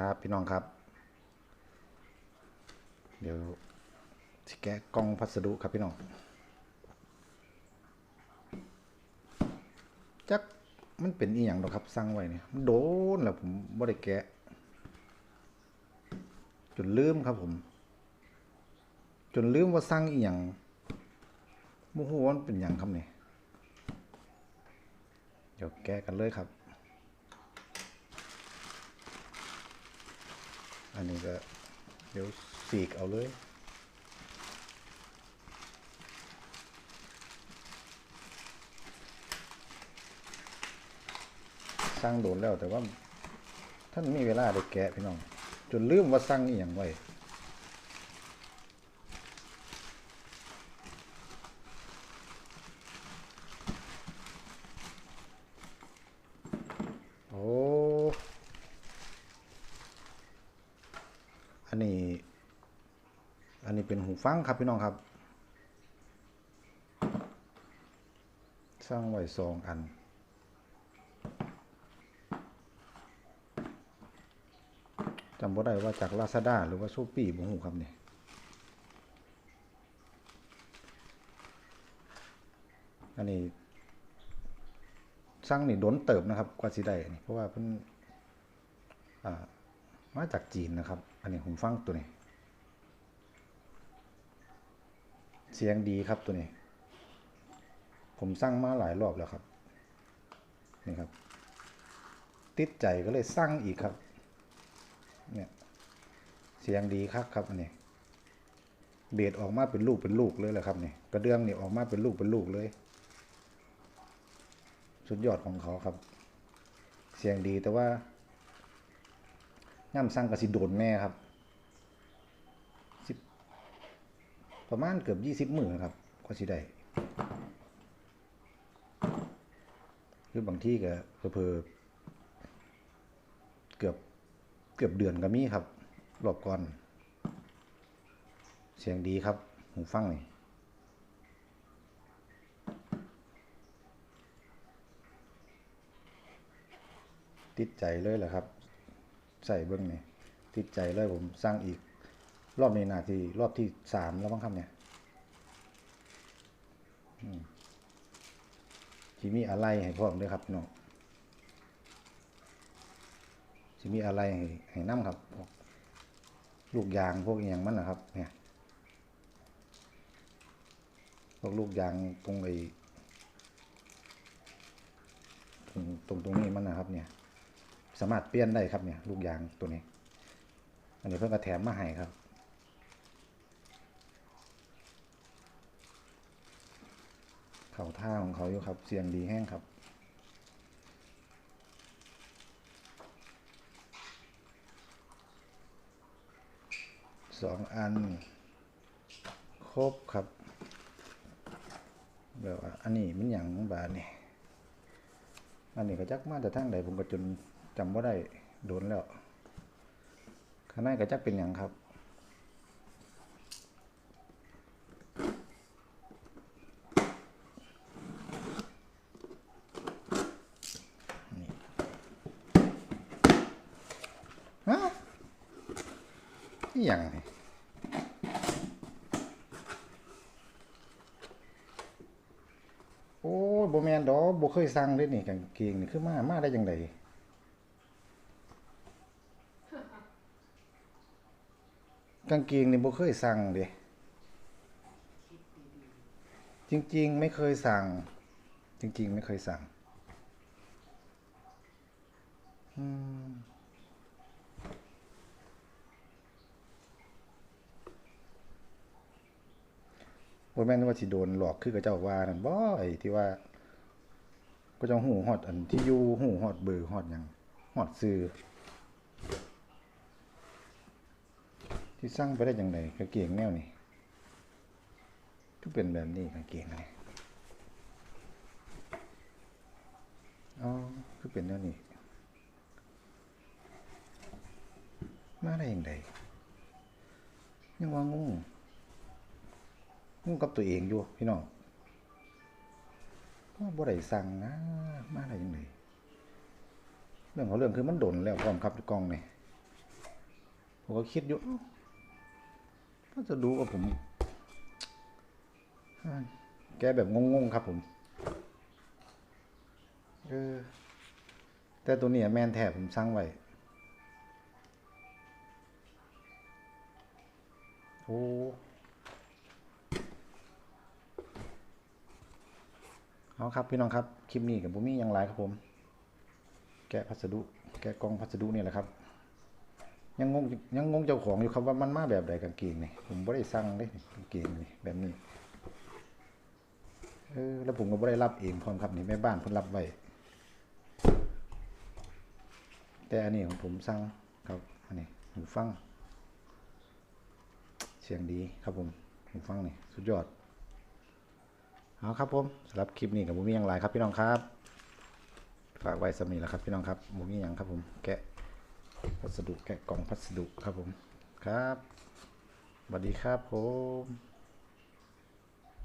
ครับพี่น้องครับ เดี๋ยวสิแกะกล่องพัสดุครับพี่น้องจักมันเป็นอีหยังดอกครับสั่งไว้เนี่ยมันโดนแล้วผมบ่ได้แกะจนลืมครับผม จนลืมว่าสั่งอีหยังบ่ฮู้ว่ามันเป็นหยังครับเนี่ยเดี๋ยวแกะกันเลยครับ นนี้ก็เดี๋ยวสีกเอาเลยสร้างโดนแล้วแต่ว่าท่านมีเวลาได้แกะพี่น้อง จนลืมว่าสร้างอีหยังไว้ โอ้ อันนี้ อั นี้เป็นหูฟังครับพี่น้องครับสร้างไว้สองอันจำบ่ได้ว่าจากลาซาด้าหรือว่าโซปี้บ่ฮู้ครับนี่อันนี้สร้างนี่โดนเติบนะครับกว่าสิได้นี่เพราะว่าเพิ่นมาจากจีนนะครับ อันนี้ผมฟังตัวนี้ เสียงดีครับตัวนี้ ผมสร้างมาหลายรอบแล้วครับ นี่ครับ ติดใจก็เลยสร้างอีกครับ เนี่ย เสียงดีครับครับอันนี้ เบสออกมาเป็นลูกเป็นลูกเลยแหละครับนี่กระเดื่องนี่ออกมาเป็นลูกเป็นลูกเลย สุดยอดของเขาครับ เสียงดีแต่ว่าย่ำสร้างกระสิโดนแน่ครับสิบ ประมาณเกือบยี่สิบหมื่นครับก็สิได้คือบางที่ก็เพอๆเกือบเกือบเดือนก็มีครับรอบก่อน เสียงดีครับหูฟังนี่ติดใจเลยแหละครับ ใส่เบิ้งนี่ติดใจเลยผมสร้างอีก รอบนี้นาทีรอบที่สามแล้วบ้างครับเนี่ยอืมที่มีอะไรให้พร้อมด้วยครับน้องจะมีอะไรให้ให้น้ำครับลูกยางพวกอย่างมันนะครับ เนี่ยพวกลูกยางตรงไอตรงตรงตรงนี้มันนะครับ เนี่ย สามารถเปลี่ยนได้ครับเนี่ย ลูกยางตัวนี้ อันนี้เพิ่งกระแถมมาให้ครับ เข่า ท่าของเขาอยู่ครับ เสียงดีแห้งครับ สองอัน ครบครับแบบว่าอันนี้มันอย่างบาทนี่อันนี้ก็จักมาแต่ทางใดผมก็จนจำว่าได้โดนแล้วข้างในก็จักเป็นอย่างครับ อย่างนี่โอ้ยบ่แมนดอกบเคยสั่งเด้นี่กางเกงนี่คือมามาได้จังไดกางเกงนี่บเคยสั่งเด้จริง ๆ ไม่เคยสั่ง จริง ๆ ไม่เคยสั่ง แม่นว่าสิโดนหลอกคือกับเจ้าว่านั่นบ่ไอ้ที่ว่า ก็จะหูฮอดอันที่อยู่หูฮอดเบอร์ฮอดหยังฮอดซื้อที่สั่งไปได้จังไดกางเกงแนวนี้ก็เป็นแบบนี้กางเกงนี่อ๋อคือเป็นแนวนี้มาได้จังไดยังว่างง งงกับตัวเองอยู่พี่น้องก็บ่ได้สั่งนะ มาอะได้ยังไงเรื่องของเรื่องคือมันโดนแล้วพร้อมครับกล้องนี่ผมก็คิดอยู่เอ้าพัสดุกับผม แกแบบงงๆครับผม เออ แต่ตัวนี้แมนแท้ผมสั่งไว้ เอาครับพี่น้องครับคลิปนี้กับบุมี่ยังไลครับผม แกะพัสดุ แกะกล่องพัสดุนี่แหละครับ ยังงงยังงงเจ้าของอยู่ครับว่ามันมาแบบใดกางเกงนี่ผมไม่ได้สั่งเลยกางเกงนี่แบบนี้เออแล้วผมก็ไม่ได้รับเองพร้อมครับนี่แม่บ้านเพิ่นรับไว้แต่อันนี้ของผมสั่งครับอันนี้หูฟัง เสียงดีครับผมหูฟังนี่สุดยอด เอาครับผมสำหรับคลิปนี้กับบุมี่ยังไลครับพี่น้องครับ ฝากไว้สำนีแล้วครับพี่น้องครับบุมี่ยังครับผมแกะพัสดุแกะกล่องพัสดุครับผมครับสวัสดีครับผม